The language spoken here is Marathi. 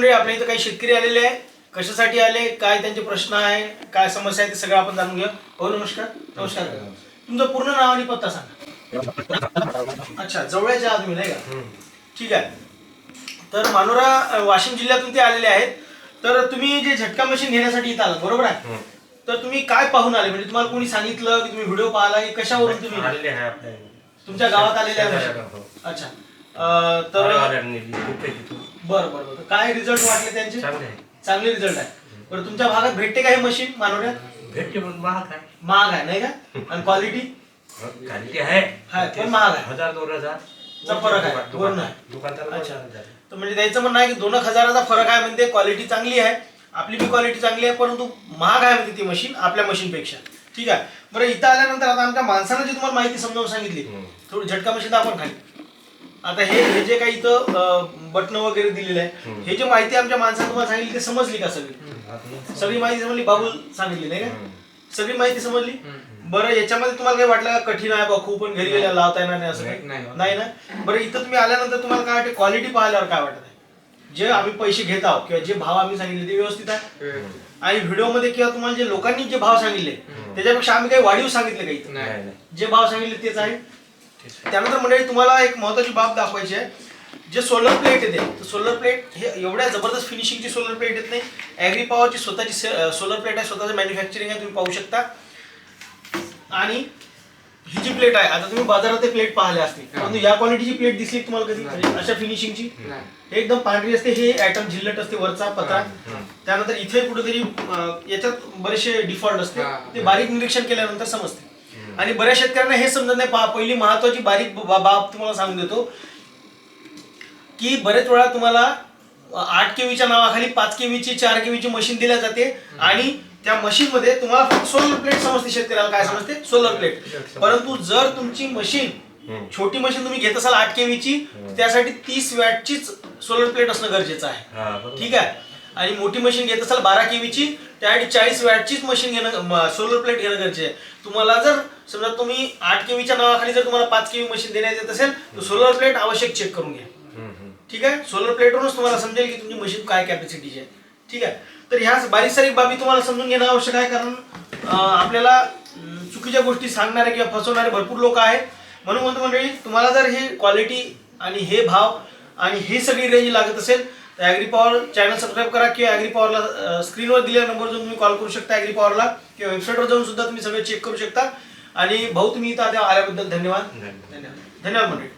मंडळी आपल्या इथं काही शेतकरी आलेले आहे कशासाठी आले काय त्यांचे प्रश्न आहे काय समस्या आहे ते सगळं आपण जाणून घेऊ हो नमस्कार. नमस्कार. तुमचं पूर्ण नाव आणि पत्ता सांगा. अच्छा जवळचे आहात तुम्ही नाही का? ठीक आहे. तर मानोरा वाशिम जिल्ह्यातून ते आलेले आहेत. तर तुम्ही जे झटका मशीन घेण्यासाठी इथं आलात बरोबर आहे? तर तुम्ही काय पाहून आले? म्हणजे तुम्हाला कोणी सांगितलं की तुम्ही व्हिडिओ पाहिला की कशावरून तुम्ही आलेले आहे तुमच्या गावात आलेले आहे. अच्छा. अ, तर. बरं बरं बरं. काय रिझल्ट वाटले त्यांचे? चांगले आहे. चांगले रिझल्ट आहे. बरं तुमच्या भागात भेटते का हे मशीन मानवड्यात भेटते पण महाग आहे. महाग आहे नाही का? आणि क्वालिटी क्वालिटी आहे. आहे, पण महाग आहे. हजार दोन हजार. चा फरक आहे, दुकान- वरून आहे. दुकानदार अच्छा. वरून आहे. तर म्हणजे त्यांचं म्हणणं आहे की दोन एक हजाराचा फरक आहे म्हणजे क्वालिटी चांगली आहे. आपली बी क्वालिटी चांगली आहे परंतु महाग आहे म्हणजे ती मशीन आपल्या मशीनपेक्षा ठीक आहे? बरं इथं आल्यानंतर आता आमच्या माणसानं जी तुम्हाला माहिती समजावून सांगितली हम्म. थोडी झटका मशीन आपण खाली. आता हे हे जे काही इथं बटन वगैरे दिलेलं आहे. हे जे माहिती आमच्या माणसानं तुम्हाला सांगितली ते समजली का सगळी? सगळी माहिती समजली? बाबूल सांगितली नाही का. सगळी माहिती समजली? बरं याच्यामध्ये तुम्हाला काही वाटलं का कठीण आहे बा खूप पण घरी गेल्या लावता येणार नाही असं काही? नाही. नाही. ना? बरं इथं तुम्ही आल्यानंतर तुम्हाला काय वाटते? क्वालिटी पाहिल्यावर काय वाटत? आहे जे आम्ही पैसे घेत आहोत किंवा जे भाव आम्ही सांगितले ते व्यवस्थित आहे? आणि व्हिडिओमध्ये किंवा तुम्हाला जे लोकांनी जे भाव सांगितले त्याच्यापेक्षा आम्ही काही वाढीव सांगितले का इथं? नाही. नाही, नाही. जे भाव सांगितले तेच आहे. त्यानंतर मंडळी तुम्हाला एक महत्वाची बाब दाखवायची आहे. जे सोलर प्लेट येते सोलर प्लेट हे एवढ्या जबरदस्त फिनिशिंगची सोलर प्लेट येत नाही. ॲग्री पॉवरची स्वतःची सोलर प्लेट आहे स्वतःचं मॅन्युफॅक्चरिंग आहे तुम्ही पाहू शकता. आणि ही जी प्लेट आहे आता तुम्ही बाजारात प्लेट पाहिले असतील. परंतु या क्वालिटीची प्लेट दिसली तुम्हाला कधी? अशा फिनिशिंगची. हे एकदम पांढरी असते हे ॲटम झिल्लट असते वरचा पत्रा. त्यानंतर इथे कुठेतरी याच्यात बरेचसे डिफॉल्ट असते. ते बारीक निरीक्षण केल्यानंतर समजते. आणि बऱ्याच शेतकऱ्यांना हे समजत नाही. पहा पहिली महत्वाची बारीक बाब तुम्हाला सांगून देतो. की बरेच वेळा तुम्हाला आठ केवीच्या नावाखाली पाच केवीची चार केवीची मशीन दिल्या जाते. आणि त्या मशीन मध्ये तुम्हाला फक्त सोलर प्लेट समजते शेतकऱ्याला. काय समजते? सोलर प्लेट परंतु जर तुमची मशीन. छोटी मशीन तुम्ही घेत असाल आठ केवीची त्यासाठी तीस वॅटचीच सोलर प्लेट असणं गरजेचं आहे. ठीक आहे? आणि मोठी मशीन घेत असाल बारा केवीची त्यासाठी चाळीस वॅटचीच मशीन घेणं सोलर प्लेट घेणं गरजेचं आहे. तुम्हाला जर समजा तुम्ही आठ केवीच्या नावाखाली जर तुम्हाला पाच केवी मशीन देण्यात येत असेल तर सोलर प्लेट आवश्यक चेक करून घ्या. ठीक आहे? सोलर प्लेटवरूनच तुम्हाला समजेल की तुमची मशीन काय कॅपॅसिटीची आहे. ठीक आहे? तर ह्या बारीक सारीक बाबी तुम्हाला समजून घेणं आवश्यक आहे कारण आपल्याला चुकीच्या गोष्टी सांगणारे किंवा फसवणारे भरपूर लोक आहेत. म्हणून म्हणतो मंडळी तुम्हाला जर हे क्वालिटी आणि हे भाव आणि ही सगळी रेंज लागत असेल तर ॲग्री पॉवर चॅनल सबस्क्राईब करा किंवा ॲग्री पॉवरला स्क्रीनवर दिलेल्या जाऊन तुम्ही कॉल करू शकता ॲग्री पॉवरला किंवा वेबसाईटवर जाऊन सुद्धा तुम्ही सगळं चेक करू शकता. आणि भाऊ तुम्ही इथं आल्याबद्दल धन्यवाद. धन्यवाद. धन्यवाद. धन्यवाद मंडळी.